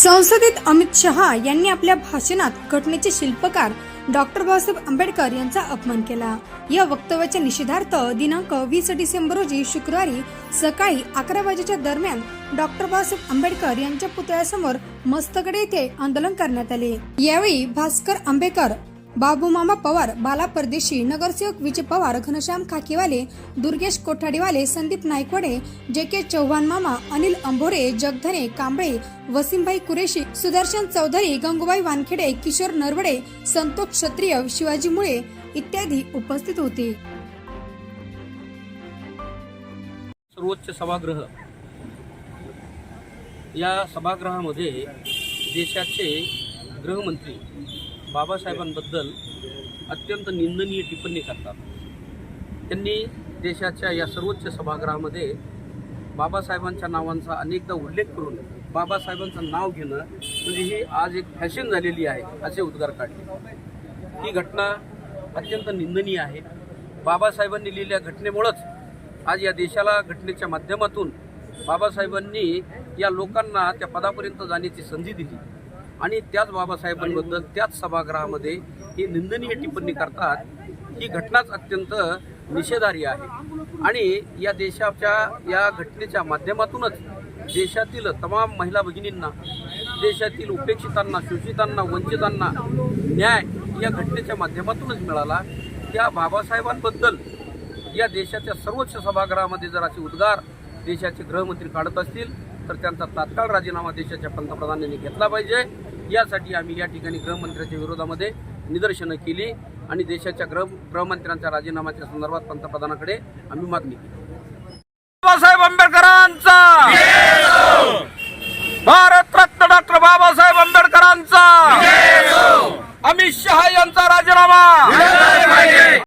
संसदेत अमित शहा यांनी आपल्या भाषणात घटनेचे शिल्पकार डॉक्टर बाबासाहेब आंबेडकर यांचा अपमान केला. या वक्तव्याच्या निषेधार्थ दिनांक वीस डिसेंबर रोजी शुक्रवारी सकाळी अकरा वाजेच्या दरम्यान डॉक्टर बाबासाहेब आंबेडकर यांच्या पुतळ्यासमोर मस्तकडे येथे आंदोलन करण्यात आले. यावेळी भास्कर आंबेडकर बाबू मामा पवार बाला परदेशी नगरसेवक विजय पवार घनश्याम खाकीवाले दुर्गेश कोठाडीवाले संदीप नायकवाडे जे के चव्हाण मामा अनिल अंभोरे जगधने कांबळे वसीमभाई कुरेशी सुदर्शन चौधरी गंगूबाई वानखेडे किशोर नरवडे संतोष क्षत्रिय शिवाजी मुळे इत्यादी उपस्थित होते. सर्वोच्च सभागृह. या सभागृहामध्ये देशाचे गृहमंत्री बाबासाहेबांबद्दल अत्यंत निंदनीय टिप्पणी करतात. त्यांनी देशाच्या या सर्वोच्च सभागृहामध्ये बाबासाहेबांच्या नावांचा अनेकदा उल्लेख करून बाबासाहेबांचं नाव घेणं म्हणजे ही आज एक फॅशन झालेली आहे असे उद्गार काढले. ही घटना अत्यंत निंदनीय आहे. बाबासाहेबांनी लिहिलेल्या घटनेमुळंच आज या देशाला घटनेच्या माध्यमातून बाबासाहेबांनी या लोकांना त्या पदापर्यंत जाण्याची संधी दिली. आणि त्याच बाबासाहेबांबद्दल त्याच सभागृहामध्ये ही निंदनीय टिप्पणी करतात. ही घटनाच अत्यंत निषेधारी आहे. आणि या देशाच्या या घटनेच्या माध्यमातूनच देशातील तमाम महिला भगिनींना देशातील उपेक्षितांना शोषितांना वंचितांना न्याय या घटनेच्या माध्यमातूनच मिळाला. त्या बाबासाहेबांबद्दल या देशाच्या सर्वोच्च सभागृहामध्ये जर असे उद्गार देशाचे गृहमंत्री काढत असतील तर त्यांचा तात्काळ राजीनामा देशाच्या पंतप्रधानांनी घेतला पाहिजे. यासाठी आम्ही या ठिकाणी गृहमंत्र्यांच्या विरोधामध्ये निदर्शनं केली आणि देशाच्या गृह गृहमंत्र्यांच्या राजीनाम्याच्या संदर्भात पंतप्रधानाकडे आम्ही मागणी केली. बाबासाहेब आंबेडकरांचा! भारतरत्न डॉक्टर बाबासाहेब आंबेडकरांचा! अमित शहा यांचा राजीनामा!